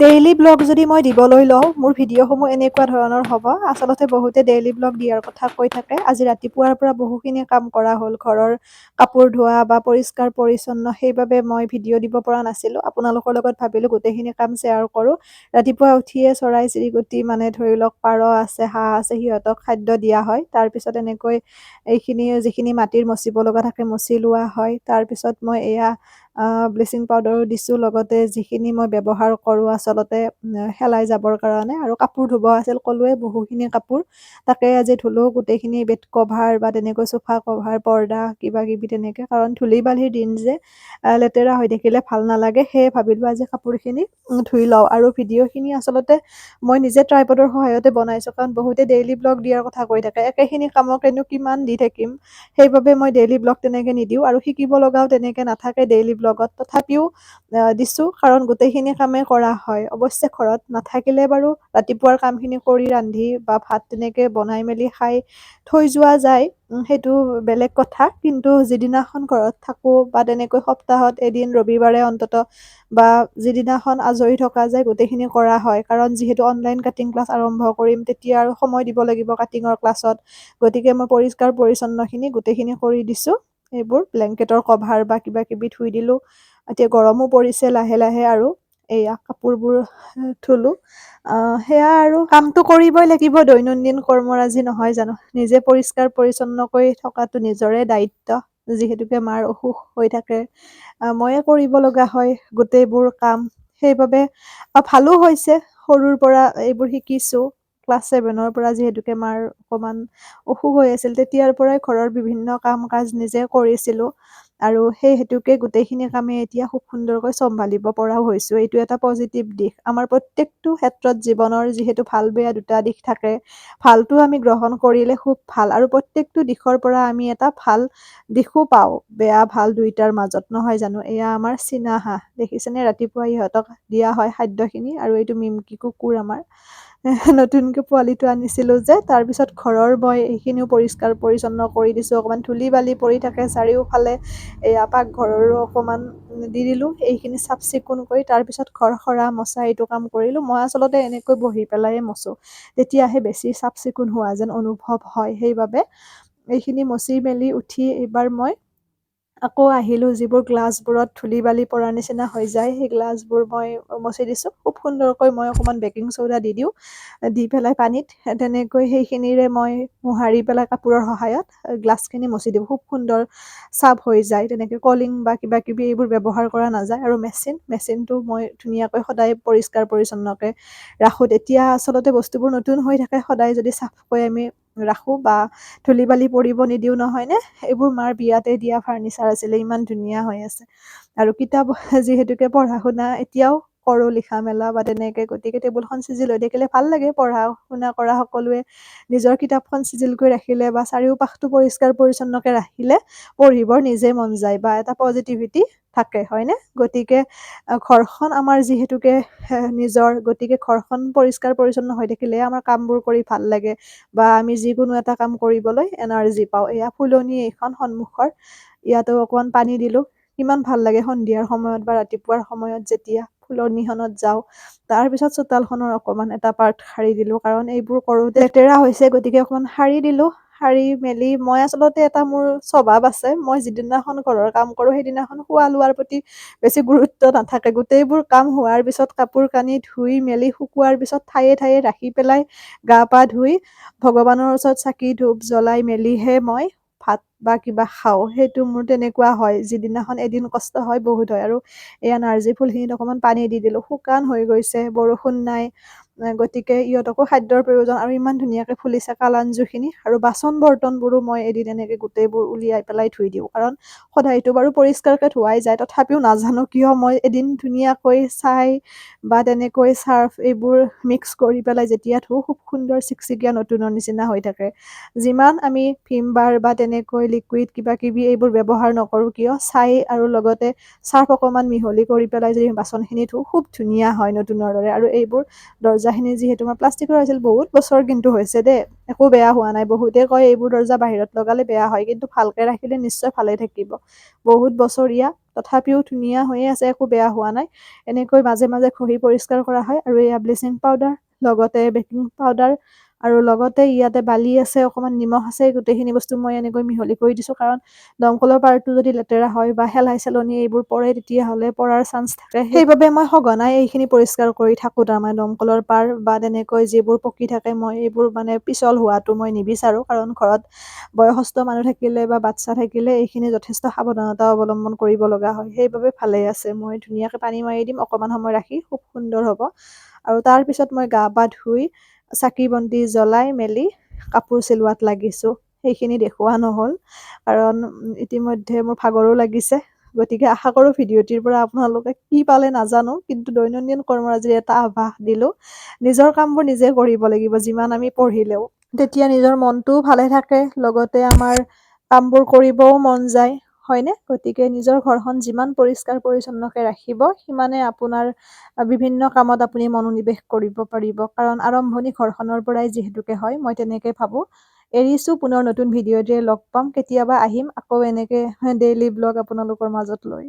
Daily blog যদি মই দিবলৈ লওঁ মোৰ ভিডিঅ'সমূহ এনেকুৱা ধৰণৰ হ'ব। আচলতে বহুতে ডেইলী ব্লগ দিয়াৰ কথা কৈ থাকে। আজি ৰাতিপুৱাৰ পৰা বহুখিনি কাম কৰা হ'ল। ঘৰৰ কাপোৰ ধোৱা বা পৰিষ্কাৰ পৰিচ্ছন্ন সেইবাবে মই ভিডিঅ' দিব পৰা নাছিলোঁ। আপোনালোকৰ লগত ভাবিলোঁ গোটেইখিনি কাম শ্বেয়াৰ কৰোঁ। ৰাতিপুৱা উঠিয়ে চৰাই চিৰিকটি মানে ধৰি লওক পাৰ আছে হাঁহ আছে সিহঁতক খাদ্য দিয়া হয়। তাৰপিছত এনেকৈ এইখিনি যিখিনি মাটিৰ মচিব লগা থাকে মচি লোৱা হয়। তাৰপিছত মই এয়া ব্লিচিং পাউদাৰো দিছোঁ। লগতে যিখিনি মই ব্যৱহাৰ কৰোঁ আচলতে শেলাই যাবৰ কাৰণে আৰু কাপোৰ ধুব আছিল ক'লোৱে বহুখিনি কাপোৰ। তাকে আজি ধুলোঁ গোটেইখিনি বেড কভাৰ বা তেনেকৈ চোফা কভাৰ পৰ্দা কিবা কিবি তেনেকৈ। কাৰণ ধূলি বালিৰ দিন যে লেতেৰা হৈ থাকিলে ভাল নালাগে। সেয়ে ভাবিলোঁ আজি কাপোৰখিনি ধুই লওঁ। আৰু ভিডিঅ'খিনি আচলতে মই নিজে ট্ৰাইপডৰ সহায়তে বনাইছোঁ। কাৰণ বহুতে ডেইলী ব্লগ দিয়াৰ কথা কৈ থাকে একেখিনি কামকেনো কিমান দি থাকিম? সেইবাবে মই ডেইলী ব্লগ তেনেকৈ নিদিওঁ আৰু শিকিব লগাও তেনেকৈ নাথাকে ডেইলী ব্লগত তথাপিও দিছোঁ। কাৰণ গোটেইখিনি কামেই কৰা হয়। অৱশ্যে ঘৰত নাথাকিলে বাৰু ৰাতিপুৱাৰ কামখিনি কৰি ৰান্ধি বা ভাত তেনেকৈ বনাই মেলি খাই থৈ যোৱা যায়। সেইটো বেলেগ কথা। কিন্তু যিদিনাখন ঘৰত থাকোঁ বা তেনেকৈ সপ্তাহত এদিন ৰবিবাৰে অন্তত বা যিদিনাখন আজৰি থকা যায় গোটেইখিনি কৰা হয়। কাৰণ যিহেতু অনলাইন কাটিং ক্লাছ আৰম্ভ কৰিম তেতিয়া আৰু সময় দিব লাগিব কাটিঙৰ ক্লাছত গতিকে মই পৰিষ্কাৰ পৰিচ্ছন্নখিনি গোটেইখিনি কৰি দিছোঁ। এইবোৰ ব্লেংকেটৰ কভাৰ বা কিবা কিবি ধুই দিলোঁ। এতিয়া গৰমো পৰিছে লাহে লাহে আৰু এয়া কাপোৰবোৰ ধুলোঁ সেয়া আৰু কামটো কৰিবই লাগিব দৈনন্দিন কৰ্মৰাজি নহয় জানো? নিজে পৰিষ্কাৰ পৰিচ্ছন্নকৈ থকাটো নিজৰে দায়িত্ব যিহেতুকে মাৰ অসুখ হৈ থাকে। ময়ে কৰিব লগা হয় গোটেইবোৰ কাম। সেইবাবে ভালো হৈছে সৰুৰ পৰা এইবোৰ শিকিছোঁ। ক্লাছ ছেভেনৰ পৰা যিহেতুকে মাৰ অকণমান অসুখ হৈ আছিল তেতিয়াৰ পৰাই ঘৰৰ বিভিন্ন কাম কাজ নিজে কৰিছিলোঁ। আৰু সেই হেতুকে গোটেইখিনি কামেই এতিয়া খুব সুন্দৰকৈ চম্ভালিব পৰাও হৈছোঁ। এইটো এটা পজিটিভ দিশ। আমাৰ প্ৰত্যেকটো ক্ষেত্ৰত জীৱনৰ যিহেতু ভাল বেয়া দুটা দিশ থাকে ভালটো আমি গ্ৰহণ কৰিলে খুব ভাল। আৰু প্ৰত্যেকটো দিশৰ পৰা আমি এটা ভাল দিশো পাওঁ বেয়া ভাল দুইটাৰ মাজত। নহয় জানো? এয়া আমাৰ চীনা হাঁহ দেখিছেনে? ৰাতিপুৱা ইহঁতক দিয়া হয় খাদ্যখিনি। আৰু এইটো মিমকি কুকুৰ আমাৰ। নতুনকৈ পোৱালিটো আনিছিলোঁ যে তাৰপিছত ঘৰৰ মই এইখিনিও পৰিষ্কাৰ পৰিচ্ছন্ন কৰি দিছোঁ। অকণমান ধূলি বালি পৰি থাকে চাৰিওফালে। এয়া পাকঘৰৰো অকণমান দি দিলোঁ এইখিনি চাফ চিকুণ কৰি তাৰপিছত ঘৰ সৰা মচা এইটো কাম কৰিলোঁ। মই আচলতে এনেকৈ বহি পেলাইয়ে মচোঁ। তেতিয়াহে বেছি চাফ চিকুণ হোৱা যেন অনুভৱ হয়। সেইবাবে এইখিনি মচি মেলি উঠি এইবাৰ মই আকৌ আহিলোঁ যিবোৰ গ্লাছবোৰত ধূলি বালি পৰাৰ নিচিনা হৈ যায় সেই গ্লাছবোৰ মই মচি দিছোঁ। খুব সুন্দৰকৈ মই অকণমান বেকিং চ'ডা দি দিওঁ দি পেলাই পানীত। তেনেকৈ সেইখিনিৰে মই মোহাৰি পেলাই কাপোৰৰ সহায়ত গ্লাছখিনি মচি দিওঁ। খুব সুন্দৰ চাফ হৈ যায় তেনেকৈ কলিং বা কিবা কিবি এইবোৰ ব্যৱহাৰ কৰা নাযায়। আৰু মেচিন মেচিনটো মই ধুনীয়াকৈ সদায় পৰিষ্কাৰ পৰিচ্ছন্নকৈ ৰাখোঁ। তেতিয়া আচলতে বস্তুবোৰ নতুন হৈ থাকে সদায় যদি চাফকৈ আমি ৰাখোঁ বা ধূলি বালি পৰিব নিদিওঁ নহয়নে এইবোৰ মাৰ বিয়াতে দিয়া ফাৰ্নিচাৰ আছিলে, ইমান ধুনীয়া হৈ আছে। আৰু কিতাপ যিহেতুকে পঢ়া শুনা এতিয়াও কৰোঁ লিখা মেলা বা তেনেকৈ গতিকে টেবুলখন চিজিল হৈ থাকিলে ভাল লাগে। পঢ়া শুনা কৰা সকলোৱে নিজৰ কিতাপখন চিজিলকৈ ৰাখিলে বা চাৰিওপাশটো পৰিষ্কাৰ পৰিচ্ছন্নকৈ ৰাখিলে পঢ়িবৰ নিজে মন যায় বা এটা পজিটিভিটি থাকে হয়নে? গতিকে ঘৰখন আমাৰ যিহেতুকে নিজৰ গতিকে ঘৰখন পৰিষ্কাৰ পৰিচ্ছন্ন হৈ থাকিলে আমাৰ কামবোৰ কৰি ভাল লাগে বা আমি যিকোনো এটা কাম কৰিবলৈ এনাৰ্জি পাওঁ। এয়া ফুলনি এইখন সন্মুখৰ ইয়াতো অকণমান পানী দিলোঁ। কিমান ভাল লাগে সন্ধিয়াৰ সময়ত বা ৰাতিপুৱাৰ সময়ত যেতিয়া ফুলনিখনত যাওঁ। তাৰপিছত চোতালখনৰ অকণমান এটা পাৰ্ট সাৰি দিলোঁ কাৰণ এইবোৰ কৰোঁতে লেতেৰা হৈছে গতিকে অকণমান সাৰি দিলোঁ। সাৰি মেলি মই আচলতে এটা মোৰ স্বভাৱ আছে মই যিদিনাখন ঘৰৰ কাম কৰোঁ সেইদিনাখন খোৱা লোৱাৰ প্ৰতি বেছি গুৰুত্ব নাথাকে। গোটেইবোৰ কাম হোৱাৰ পিছত কাপোৰ কানি ধুই মেলি শুকোৱাৰ পিছত ঠায়ে ঠায়ে ৰাখি পেলাই গা পা ধুই ভগৱানৰ ওচৰত চাকি ধূপ জ্বলাই মেলিহে মই ভাত বা কিবা খাওঁ সেইটো মোৰ তেনেকুৱা হয়। যিদিনাখন এদিন কষ্ট হয় বহুত হয়। আৰু এয়া নাৰ্জী ফুলখিনিত অকণমান পানী দি দিলোঁ। শুকান হৈ গৈছে বৰষুণ নাই। গতিকে ইহঁতকো খাদ্যৰ প্ৰয়োজন আৰু ইমান ধুনীয়াকৈ ফুলিছে কালাঞ্জুখিনি আৰু বাচন বৰ্তনবোৰো মই এদিন এনেকৈ গোটেইবোৰ উলিয়াই পেলাই ধুই দিওঁ। কাৰণ সদায়তো বাৰু পৰিষ্কাৰকৈ ধোৱাই যায় তথাপিও নাজানো কিয় মই এদিন ধুনীয়াকৈ ছাই বা তেনেকৈ চাৰ্ফ এইবোৰ মিক্স কৰি পেলাই যেতিয়া ধুওঁ খুব সুন্দৰ চিকচিকীয়া নতুনৰ নিচিনা হৈ থাকে। যিমান আমি ভীম বাৰ বা তেনেকৈ লিকুইড কিবা কিবি এইবোৰ ব্যৱহাৰ নকৰোঁ কিয় ছাই আৰু লগতে চাৰ্ফ অকণমান মিহলি কৰি পেলাই যদি বাচনখিনি ধুওঁ খুব ধুনীয়া হয় নতুনৰ দৰে। আৰু এইবোৰ দৰ্জাখিনি যিহেতু আমাৰ প্লাষ্টিকৰ আছিল, বহুত বছৰ কিন্তু হৈছে দেই। একো বেয়া হোৱা নাই, বহুতে কয় এইবোৰ দৰ্জা বাহিৰত লগালে বেয়া হয়, কিন্তু ভালকৈ ৰাখিলে নিশ্চয় ভালে থাকিব। বহুত বছৰীয়া, তথাপিও ধুনীয়া হৈয়ে আছে, একো বেয়া হোৱা নাই। এনেকৈ মাজে মাজে ঘঁহি পৰিষ্কাৰ কৰা হয় আৰু এয়া ব্লিচিং পাউডাৰ, লগতে বেকিং পাউডাৰ আৰু লগতে ইয়াতে বালি আছে অকণমান নিমখ আছে গোটেইখিনি বস্তু মই এনেকৈ মিহলি কৰি দিছোঁ। কাৰণ দমকলৰ পাৰটো যদি লেতেৰা হয় বা শেলাই চেলনি এইবোৰ পৰে তেতিয়াহ'লে পৰাৰ চান্স থাকে। সেইবাবে মই সঘনাই এইখিনি পৰিষ্কাৰ কৰি থাকোঁ। তাৰমানে দমকলৰ পাৰ বা তেনেকৈ যিবোৰ পকি থাকে মই এইবোৰ মানে পিছল হোৱাটো মই নিবিচাৰোঁ। কাৰণ ঘৰত বয়সস্থ মানুহ থাকিলে বা বাচ্ছা থাকিলে এইখিনি যথেষ্ট সাৱধানতা অৱলম্বন কৰিব লগা হয়। সেইবাবে ভালে আছে। মই ধুনীয়াকৈ পানী মাৰি দিম। অকণমান সময় ৰাখি খুব সুন্দৰ হ'ব। আৰু তাৰপিছত মই গা পা ধুই চাকি বন্তি জ্বলাই মেলি কাপোৰ চিলোৱাত লাগিছোঁ। সেইখিনি দেখুওৱা নহ'ল। কাৰণ ইতিমধ্যে মোৰ ভাগৰো লাগিছে। গতিকে আশা কৰোঁ ভিডিঅ'টিৰ পৰা আপোনালোকে কি পালে নাজানো কিন্তু দৈনন্দিন কৰ্মৰাজিৰ এটা আভাস দিলোঁ। নিজৰ কামবোৰ নিজে কৰিব লাগিব যিমান আমি পঢ়িলেও। তেতিয়া নিজৰ মনটোও ভালে থাকে লগতে আমাৰ কামবোৰ কৰিবও মন যায়। হয়নে? গতিকে নিজৰ ঘৰখন যিমান পৰিষ্কাৰ পৰিচ্ছন্নকৈ ৰাখিব সিমানে আপোনাৰ বিভিন্ন কামত আপুনি মনোনিৱেশ কৰিব পাৰিব। কাৰণ আৰম্ভণি ঘৰখনৰ পৰাই যিহেতুকে হয় মই তেনেকৈ ভাবোঁ। এৰিছোঁ পুনৰ নতুন ভিডিঅ'টিৰে লগ পাম। কেতিয়াবা আহিম আকৌ এনেকৈ ডেইলি ব্লগ আপোনালোকৰ মাজত লৈ।